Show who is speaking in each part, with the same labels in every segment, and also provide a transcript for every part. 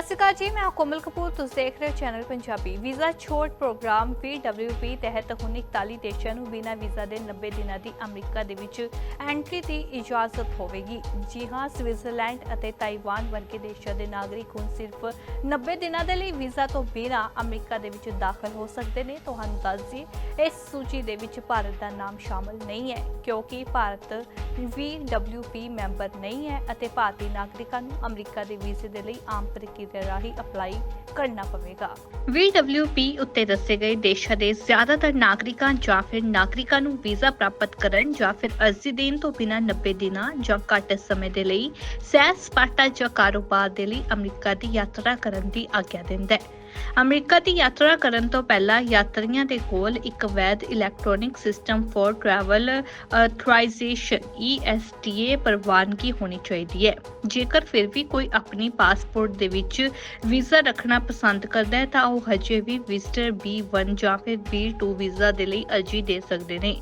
Speaker 1: ਸਤਿ ਸ਼੍ਰੀ ਅਕਾਲ ਜੀ, ਮੈਂ ਕੋਮਲ ਕਪੂਰ। ਤੁਸੀਂ ਦੇਖ ਰਹੇ ਹੋ ਚੈਨਲ ਪੰਜਾਬੀ। ਵੀਜ਼ਾ ਛੋਟ ਪ੍ਰੋਗਰਾਮ PWP ਤਹਿਤ ਹੁਣ 41 ਦੇਸ਼ਾਂ ਨੂੰ ਬਿਨਾਂ ਵੀਜ਼ਾ ਦੇ 90 ਦਿਨਾਂ ਦੀ ਅਮਰੀਕਾ ਦੇ ਵਿੱਚ ਐਂਟਰੀ ਦੀ ਇਜਾਜ਼ਤ ਹੋਵੇਗੀ। ਜੀ ਹਾਂ, ਸਵਿਟਜ਼ਰਲੈਂਡ ਅਤੇ ਤਾਈਵਾਨ ਵਰਗੇ ਦੇਸ਼ਾਂ ਦੇ ਨਾਗਰਿਕ ਹੁਣ ਸਿਰਫ 90 ਦਿਨਾਂ ਦੇ ਲਈ ਵੀਜ਼ਾ ਤੋਂ ਬਿਨਾਂ ਅਮਰੀਕਾ ਦੇ ਵਿੱਚ ਦਾਖਲ ਹੋ ਸਕਦੇ ਨੇ। ਤੁਹਾਨੂੰ ਦੱਸ ਦਈਏ, ਇਸ ਸੂਚੀ ਦੇ ਵਿੱਚ ਭਾਰਤ ਦਾ ਨਾਮ ਸ਼ਾਮਲ ਨਹੀਂ ਹੈ, ਕਿਉਂਕਿ ਭਾਰਤ VWP ਮੈਂਬਰ ਨਹੀਂ ਹੈ ਅਤੇ ਭਾਰਤੀ ਨਾਗਰਿਕਾਂ ਨੂੰ ਅਮਰੀਕਾ ਦੇ ਵੀਜ਼ੇ ਦੇ ਲਈ ਆਮ ਪ੍ਰਕਿਰਿਆ ਰਾਹੀਂ ਅਪਲਾਈ ਕਰਨਾ ਪਵੇਗਾ। VWP ਉੱਤੇ ਦੱਸੇ ਗਏ ਦੇਸ਼ਾਂ ਦੇ ਜ਼ਿਆਦਾਤਰ ਨਾਗਰਿਕਾਂ ਜਾਂ ਫਿਰ ਨਾਗਰਿਕਾਂ ਨੂੰ ਵੀਜ਼ਾ ਪ੍ਰਾਪਤ ਕਰਨ ਜਾਂ ਫਿਰ ਅਰਜ਼ੀ ਦੇਣ ਤੋਂ ਬਿਨਾਂ 90 ਦਿਨਾਂ ਜਾਂ ਘੱਟ ਸਮੇਂ ਦੇ ਲਈ ਸੈਰ ਸਪਾਟਾ ਜਾਂ ਕਾਰੋਬਾਰ ਦੇ ਲਈ ਅਮਰੀਕਾ ਦੀ ਯਾਤਰਾ ਕਰਨ ਦੀ ਆਗਿਆ ਦਿੰਦਾ ਹੈ। ਅਮਰੀਕਾ ਦੀ ਯਾਤਰਾ ਕਰਨ ਤੋਂ ਪਹਿਲਾਂ ਯਾਤਰੀਆਂ ਦੇ ਕੋਲ ਇੱਕ ਵੈਧ electronic system for travel authorization ESTA ਪ੍ਰਵਾਨਗੀ ਹੋਣੀ ਚਾਹੀਦੀ ਹੈ। ਜੇਕਰ ਫਿਰ ਵੀ ਕੋਈ ਆਪਣੀ ਪਾਸਪੋਰਟ ਦੇ ਵਿੱਚ ਵੀਜ਼ਾ ਰੱਖਣਾ ਪਸੰਦ ਕਰਦਾ ਹੈ, ਤਾਂ ਉਹ ਹਜੇ ਵੀ ਵਿਜ਼ਟਰ B1 ਜਾਂ ਫਿਰ B2 ਵੀਜ਼ਾ ਦੇ ਲਈ ਅਰਜ਼ੀ ਦੇ ਸਕਦੇ ਨੇ।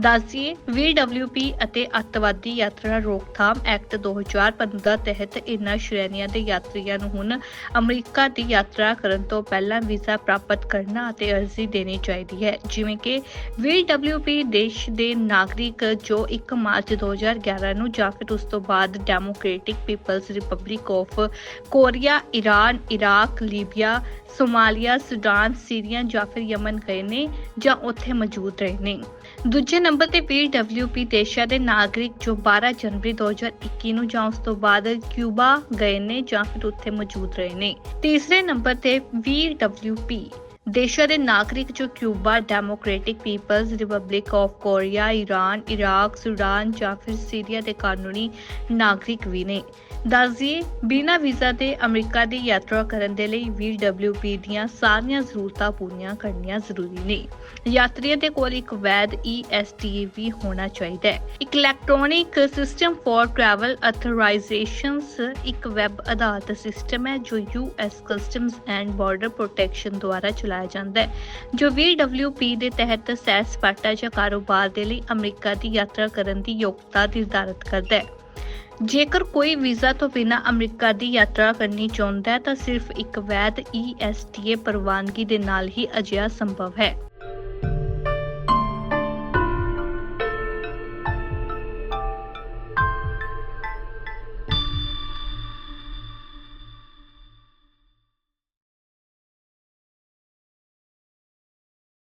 Speaker 1: ਦੱਸਿਏ VWP ਅਤੇ ਅੱਤਵਾਦੀ ਯਾਤਰਾ ਰੋਕਥਾਮ ਐਕਟ 2015 ਤਹਿਤ ਇਨ੍ਹਾਂ ਸ਼੍ਰੇਣੀਆਂ ਦੇ ਯਾਤਰੀਆਂ ਨੂੰ ਹੁਣ ਅਮਰੀਕਾ ਦੀ ਯਾਤਰਾ ਕਰਨ ਤੋਂ ਪਹਿਲਾਂ ਵੀਜ਼ਾ ਪ੍ਰਾਪਤ ਕਰਨਾ ਅਤੇ ਅਰਜ਼ੀ ਦੇਣੀ ਚਾਹੀਦੀ ਹੈ। ਜਿਵੇਂ ਕਿ VWP ਦੇਸ਼ ਦੇ ਨਾਗਰਿਕ ਜੋ 1 ਮਾਰਚ 2011 ਨੂੰ ਜਾਂ ਫਿਰ ਉਸ ਤੋਂ ਬਾਅਦ Democratic People's Republic of Korea Iran Iraq Libya Somalia Sudan Syria ਜਾਂ ਫਿਰ ਯਮਨ ਗਏ ਨੇ ਜਾਂ ਉੱਥੇ ਮੌਜੂਦ ਰਹੇ ਨੇ। ਦੂਜੇ ਨੰਬਰ ਤੇ VWP ਦੇਸ਼ਾਂ ਦੇ ਨਾਗਰਿਕ ਜੋ 12 ਜਨਵਰੀ 2021 ਨੂੰ ਜਾਂ ਉਸ ਤੋਂ ਬਾਅਦ ਕਿਊਬਾ ਗਏ ਨੇ ਜਾਂ ਫਿਰ ਉੱਥੇ ਮੌਜੂਦ ਰਹੇ ਨੇ। ਤੀਸਰੇ ਨੰਬਰ ਤੇ VWP ਦੇਸ਼ਾਂ ਦੇ ਨਾਗਰਿਕ ਜੋ Cuba Democratic People's Republic of Korea Iran Iraq Sudan ਜਾਂ ਫਿਰ ਸੀਰੀਆ ਦੇ ਕਾਨੂੰਨੀ ਨਾਗਰਿਕ ਵੀ ਨੇ। ਦੱਸਦੀਏ ਬਿਨਾਂ ਵੀਜ਼ਾ ਦੇ ਅਮਰੀਕਾ ਦੀ ਯਾਤਰਾ ਕਰਨ ਦੇ ਲਈ VWP ਦੀਆਂ ਸਾਰੀਆਂ ਜ਼ਰੂਰਤਾਂ ਪੂਰੀਆਂ ਕਰਨੀਆਂ ਜ਼ਰੂਰੀ ਨੇ। ਯਾਤਰੀਆਂ ਦੇ ਕੋਲ ਇੱਕ ਵੈਧ ESTA ਵੀ ਹੋਣਾ ਚਾਹੀਦਾ ਹੈ। ਇੱਕ electronic system for travel authorizations ਇੱਕ ਵੈਬ ਆਧਾਰਿਤ ਸਿਸਟਮ ਹੈ ਜੋ US customs and border protection ਦੁਆਰਾ ਚਲਾਇਆ ਜਾਂਦਾ ਹੈ, ਜੋ VWP ਦੇ ਤਹਿਤ ਸੈਰ ਸਪਾਟਾ ਜਾਂ ਕਾਰੋਬਾਰ ਦੇ ਲਈ ਅਮਰੀਕਾ ਦੀ ਯਾਤਰਾ ਕਰਨ ਦੀ ਯੋਗਤਾ ਨਿਰਧਾਰਤ ਕਰਦਾ ਹੈ। ਜੇਕਰ ਕੋਈ ਵੀਜ਼ਾ ਤੋਂ ਬਿਨਾਂ ਅਮਰੀਕਾ ਦੀ ਯਾਤਰਾ ਕਰਨੀ ਚਾਹੁੰਦਾ ਹੈ, ਤਾਂ ਸਿਰਫ ਇੱਕ ਵੈਧ ESTA ਪ੍ਰਵਾਨਗੀ ਦੇ ਨਾਲ ਹੀ ਅਜਿਹਾ ਸੰਭਵ ਹੈ।